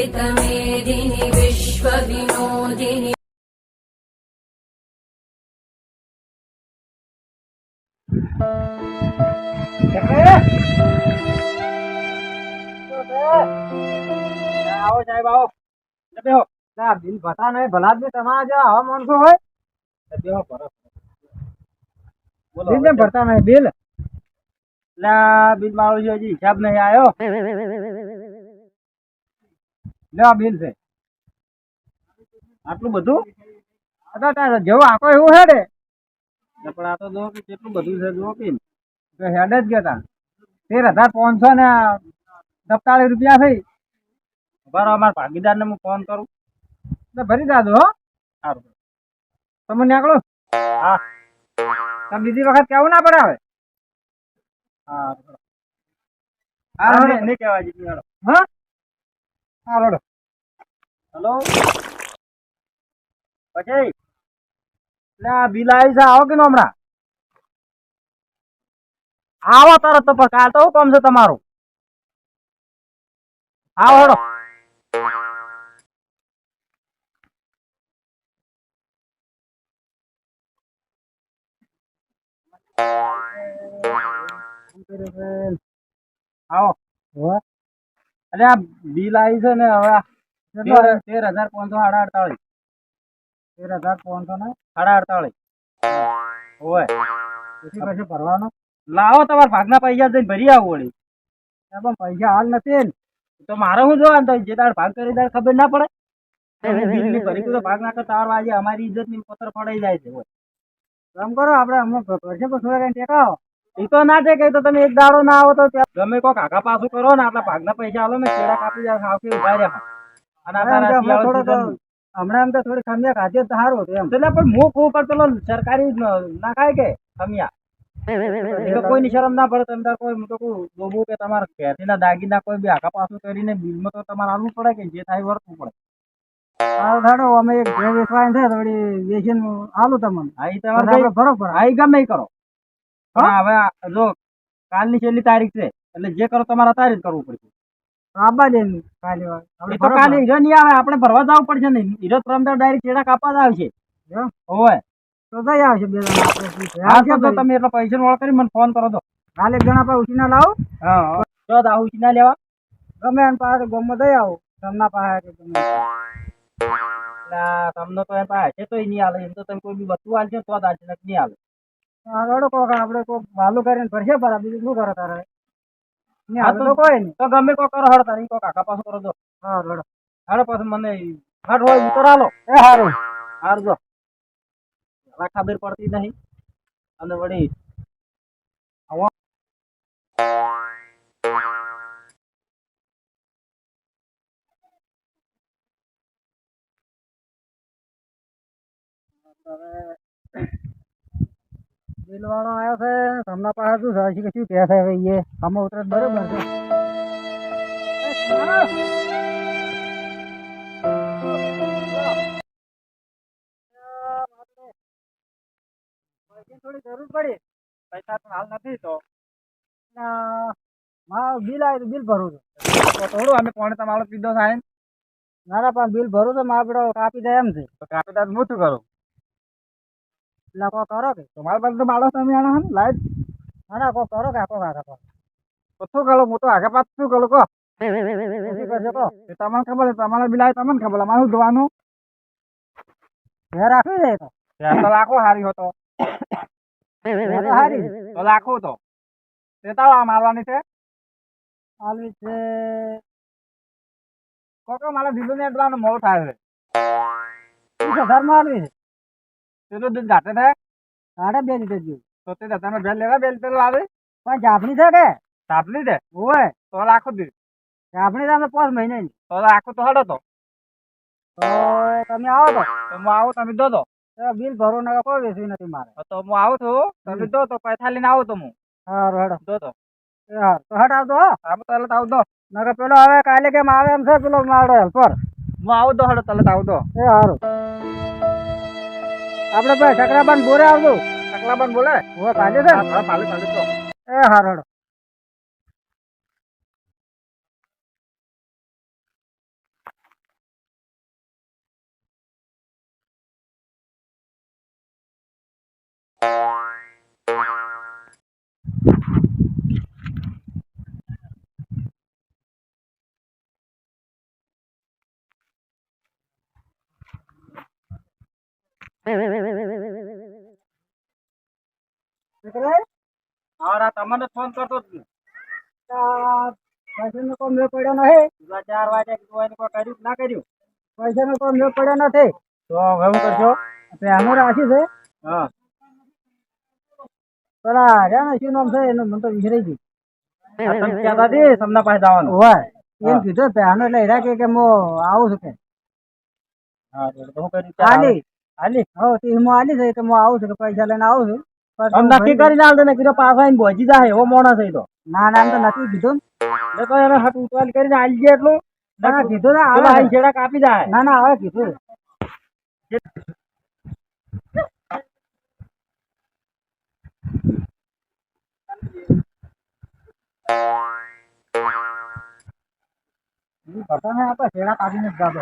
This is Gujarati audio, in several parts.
वेदमेदिनि विश्वविनोदिनि આવો સાહેબ આવો બેહો ના બિલ ભતા નહીં ભલા જ તમારા જેવા આવા માણસો હોય બેહો ભરો બિલ કેમ ભરતા નહીં બિલ લા બિલ મારો છે હજી હિસાબ નહીં આવ્યો લે આ બિલ છે. આટલું બધું? અતા જેવો આખો એવું હેડે પણ આ તો જો કે કેટલું બધું છે જો કે. હેડે જ ગયા તા તેર હજાર પાંચસો ને સત્તાળીસ રૂપિયા થઈ. બરાબર અમારા ભાગીદારને હું ફોન કરું. એટલે ભરી દાદો હો. સારું. તમે નીકળો. હા. તમે બીજી વખત કેવું ના પડે હવે હા. હા નહીં કહેવાય હા? હા રોડો હલો? પછી? એટલે આ બિલ છે આવો કે નો હમણાં? આવો તરત તો કાલ તો શું છે તમારું? આવો હડો. આવો. અરે આ બિલ આવી છે ને હવે તેર હજાર પાંચસો સાડા અડતાળીસ. તેર હજાર પાંચસો ને સાડા અડતાળીસ. હોય પછી પછી ભરવાનો? લાવો તમારા ભાગના પૈસા જઈને ભરી આવો વળી. પણ પૈસા હાલ નથી ને તો મારે શું જોવાનું? તો જે તાર ભાગ કરી તાર ખબર ના પડે? ભરી તો ભાગ ના કરતા આજે અમારી ઇજ્જતની પત્ર પડાઈ જાય છે એમ કરો આપણે હમણાં ભરશે પણ થોડા કઈ ટેકાવો એ તો ના છે કે તો તમે એક દાડો ના આવો તો તમે ગમે કાકા પાછું કરો ને આટલા ભાગના પૈસા આલો ને કેળા કાપી જાય ખાવથી ઊભા રહ્યા. અને હમણાં એમ તો થોડી ખમિયા ખાધી તો સારું હતું એમ. એટલે પણ મુખ ઉપર પેલો સરકારી ના ખાય કે ખમિયા. એ તો કોઈની શરમ ના પડે તમે કોઈ હું તો કહું જોવું કે તમારે ખેતીના દાગીના કોઈ બી આગા પાછું કરીને બિલમાં તો તમારે આવવું પડે કે જે થાય વર્તવું પડે. સારું થાડો અમે એક ઘેર વેચવાની છે થોડી વેચીને આલું તમને. હા એ તમારે બરોબર હા એ ગમે કરો. હવે જો કાલની છેલ્લી તારીખ છે એટલે જે કરો તમારે તારે જ કરવું પડશે. આબા દે કાલે એ તો કાલે હીરો નહીં આવે આપણે ભરવા જવું પડશે ને હીરો ત્રણ ડાયરેક્ટ ચેડા કાપવા જ આવશે. હોય તો જઈ આવશે બે જણા. તમે એટલા પૈસા વાળા કરી મને ફોન કરો તો. કાલે જણા પાસે ઉછીના લાવો. હા તો આવું ઉછીના લેવા. ગમે એમ પાસે ગમમાં જઈ આવો. તમને પાસે તમને તો એમ પાસે છે તો નહીં હાલે. એમ તો તમે કોઈ બી વસ્તુ હાલશે તો જ હાલશે નહીં હાલે. રડો કોક આપણે કોક વાલું કરીને ભરશે પર બીજું શું કરો તારે? તો કોઈ નહીં. તો ગમે કોક કરો હડ તારી કોક આખા પાછું કરો હા રડો હાડો પાછું મને હાડ હોય ઉતર હાલો એ હારું. હારું જો. હવે ખબર પડતી નહીં. અને વળી આવો. બિલ વાળો આવ્યો છે તમને પાસે શું છે કે કશું કહે છે હવે એ? આમાં ઉતરે બરોબર છે. થોડી જરૂર પડી. પૈસા તો હાલ નથી તો. મારું બિલ આવ્યું બિલ ભરું છું. થોડું અમે કોણે તમારો પીધો થાય ના પણ બિલ ભરું છે મારા પેલો કાપી જાય એમ છે. તો કાપી દે હું શું કરું? એટલે કો કરો કે? તમારા પાસે તો માણસ તમે આનો હન લાઈટ ના ના, કો કરો કે આકો કાકા કો તો શું કરો? હું તો આગળ પાછું શું કરું? કો. શું તમને ખબર છે, તમારા બિલાય તમને ખબર અમારે શું જોવાનું ઘેર રાખવી દે તો. તો લાખો હારી હતો. હારી. તો લાખો તો. તે તાવ આ મારવાની છે. આલવી છે. કોકો મારે દીધું ને એટલા મોડું થાય છે. ધર્મ હજાર મારવી છે? પેલું દૂધ ઘાટે થાય? સાડા બે લીટર જેવું. તો તે તમે બેલ લેવા બેલ લીટર આવે. પણ જાફણી છે કે? જાફણી છે? હોય તો લાખો દીધ જાફણી તમે પાંચ મહિને તો આખું તો હડો તો. તો તમે આવો તો. તો હું આવું તમે દો તો. બિલ ભરો ને કોઈ વેચવી નથી મારે. તો હું આવું છું. તમે દો તો પૈસા લઈને આવું તો હું. સારું હડો દો તો. તો હટ આવતો આમ તરત આવ દો. નકર પેલો હવે કાલે કેમ આવે એમ છે પેલો મારો હેલ્પર હું આવું દો હડો તરત આવ દો. એ સારું આપણે ભાઈ ચકરાબાન બોરે આવજો. ચકલાબાન બોલે? હું કાલે છે હા કાલે કાલે તો એ હારું તમને ફોન કરતો જ કોઈ પડ્યો. ચાર વાગે ને કોઈ કર્યું ના મેળ પડ્યો નથી. તો હવે હું કરશો પહેલું રાશિ છે. હા. પેલા રહ્યા શું નામ છે? એનું મને તો વિસરાઈ ગયું. તમે કહેતા હતી તમને પાસે જવાનું. હોય. એમ કીધું પહેલું એટલે હીરા કે કે આવું છું કે? હા તો હું કરી આલી હો તે હું આલી છે કે હું આવું છું પૈસા લઈને આવું છું. પણ નક્કી કરીને ને કીધું પાછા આવીને પહોંચી જાય એવો માણસ છે તો. ના ના તો નથી કીધું. ને તો એને હાથ ઉતાવળ કરીને આલી જાય એટલું. ના કીધું ને આવે. છેડા કાપી જાય. ના ના હવે કીધું. પતા ને આપણે છેડા કાપીને જ ગાતો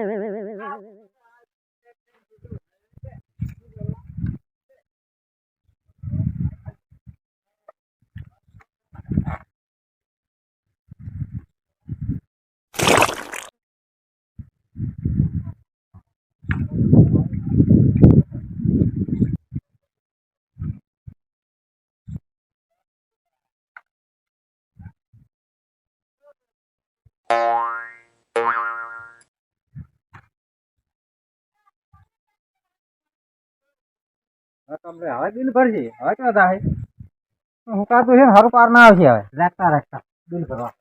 તમને હવે બિલ ભરશે. હવે ક્યાં હું કાતું છે હારું પાર આવશે હવે. રાખતા રાખતા. બિલ ભરવા.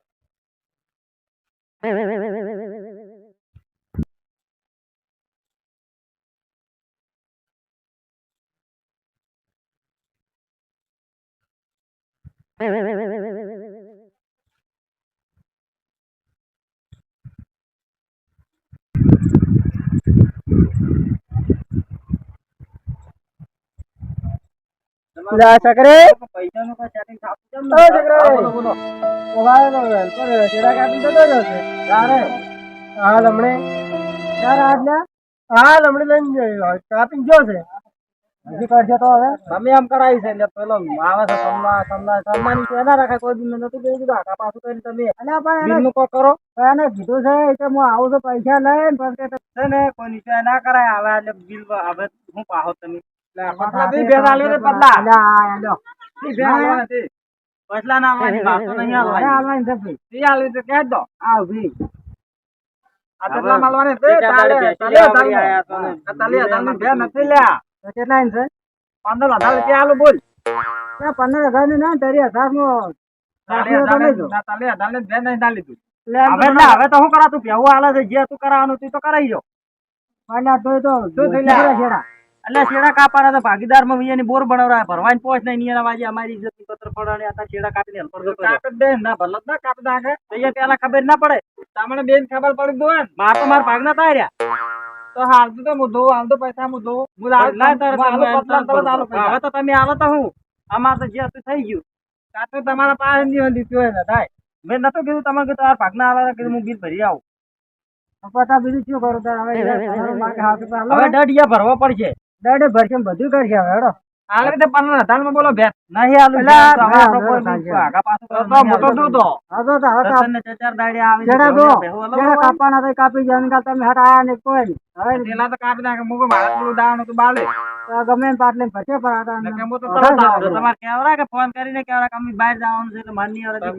પૈસાનું કોઈ setting થાતું કેમ નથી? હા, બોલો, બોલો. હા, લમણે. હા, લમણે લઈને જઈ. કાપીને ગયો છે. તમે આમ કરાવી છે એટલે પેલો આવે છે સમલા સમલા સમલાની છે. એના રાખે કોઈ બી નતું કહી દીધું આખા પાછું કરીને તમે બિલનું કોઈ કરો. એને કીધું છે કે હું આવું છું પૈસા લઈને. કે છે ને કોઈ નીચે ના કરાય. આવે એટલે બિલ હવે હું પાહો તમે. તો તો. પંદર હજાર રૂપિયા આલું બોલ. પંદર હજારની ના તારી હજાર નો હવે તો શું કરાતું? ભેવું હાલે છે જે તું કરાવવાનું તું તો કરાવી જો. લ્યા? એટલે શેડા કાપાના તો ભાગીદારમાં વિયાની બોર બનાવરા ભરવાની પોચ નહીં નિયના વાજી અમારી ઇજ્જત પત્ર પડવાની આ શેડા કાપીને હલપર જતો કાપ દે ના ભલત ના કાપ નાખે તો એ પેલા ખબર ના પડે. તમને બેન ખબર પડી દોન માર તો માર ભાગના તાર્યા તો હાલ તો હું દો હાલ તો પૈસા હું દો હું હાલ ના તારે હવે તો તમે આવો તો હું. અમાર તો જે હતું થઈ ગયું. કાતો તમારા પાસે નહીં દીધું હોય ને થાય. મેં નતું કીધું તમારે કે તમારા ભાગ ના આવે કીધું હું બિલ ભરી આવું. પતા બીજું શું કરું હવે દડિયા ભરવા પડશે. દડે ભરશે બધું કરશે હવે હેડો. આગળ રીતે પણ હજારમાં બોલો ભેટ નહીં આલુ ભેટ તો હવે આપણો કોઈ બી તો પાછું કરો તો મોટો દૂધો દર્શનને ચાર દાડી આવી ભેહું અલગ તો કાપી જાન કાં તમે હટાયા ને કોઈ હવે પેલા તો કાપી નાખે મુકો મારા પેલું દાવાનું તો બાલે. તો ગમે પાટલે ભરશે પર આતા ને કેમ તો તરત આવો તમાર કેવરા કે ફોન કરીને કેવરા કે અમે બહાર જવાનું છે તો મારે ની આવે તો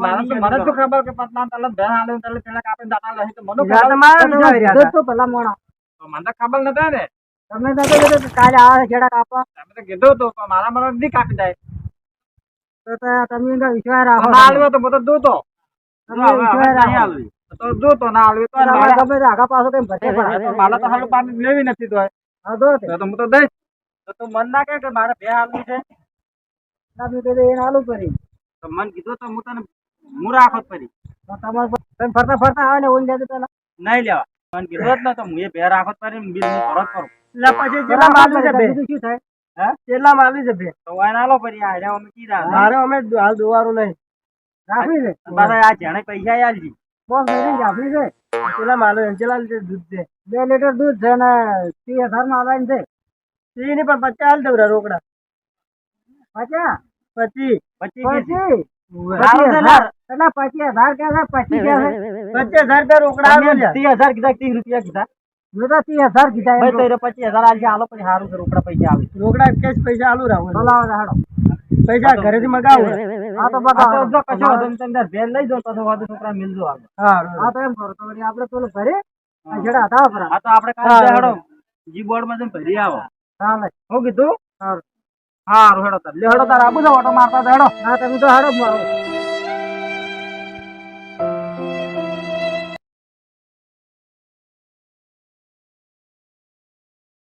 મને તો ખબર કે પતલા તલ ધન આલે તલ પેલા કાપીને દાતા લહી તો મને તો તું ભલા મોણા. તો મને ખબર નતા ને. તમે તો કીધું કાલે આવે છેડા કાપવા. તમે તો કીધું તો મારા મારા નથી કાપી જાય. તો તમે એનો વિશ્વાસ રાખો. ના તો હું તો દૂધો તમે વિશ્વાસ રાખો. તો ના મારે ગમે આગા પાછું કઈ ભરશે પણ તો મારે તો હાલું પાણી લેવી નથી તો હા તો તો. તો હું તો દઈશ. તો તું મન ના કે મારે બે હાલવી છે? કીધું એને હાલું કરી તો મન કીધું તો હું તને હું રાખત ફરી તમારે તમે ફરતા ફરતા આવે ને નહીં જતું પેલા. નહીં લેવા. મન કીધું જ ને તો હું એ બે રાખો તો ફરી બિલ હું પરત કરું પછી કેટલા માલું છે બે. શું થાય? હે? કેટલા માલું છે બે. તો વાય ના લો આ અમે કીધા. મારે અમે હાલ દોવાનું નહીં. રાખવી છે? પાછા આ જેણે પૈસા આલજી બોસ મેરી રાખવી છે. કેટલા માલું એમ કેટલા લીટર દૂધ છે બે લીટર દૂધ છે ને ત્રીસ હજારમાં આલાઈને છે. ત્રીસની પણ પચાસ હાલ દઉં રોકડા. પચાસ? પચીસ. પછી પચીસ? પચીસ હજાર. કે પચી પચીસ કે પચીસ હજાર રૂપિયા રોકડા તમે હજાર કીધા ત્રીસ રૂપિયા કીધા? કે ત્રીસ હજાર કીધા ભાઈ તો પચીસ હજાર આલજી આલો પછી સારું છે રોકડા પૈસા આવે. રોકડા કેશ પૈસા આલુ રાખો ચલાવો હાડો. પૈસા ઘરેથી મગાવો હા તો આ જો કશો વાંધો નહીં, તમે તાર ભેળ લઈ જાઓ તો વાંધો છોકરા મિલજો આગળ. હા તો એમ કરો તો આપણે પેલું ઘરે આ હતા આપણા. આ તો આપણે કાલે હેડો. જી બોર્ડમાં જઈને ભરી આવો. ચાલે હું કીધું? સારું. હારું હેડો તાર. લે હેડો તાર આબુ જાવ ઓટો મારતા હેડો. હા તમે તો હેડો મારો.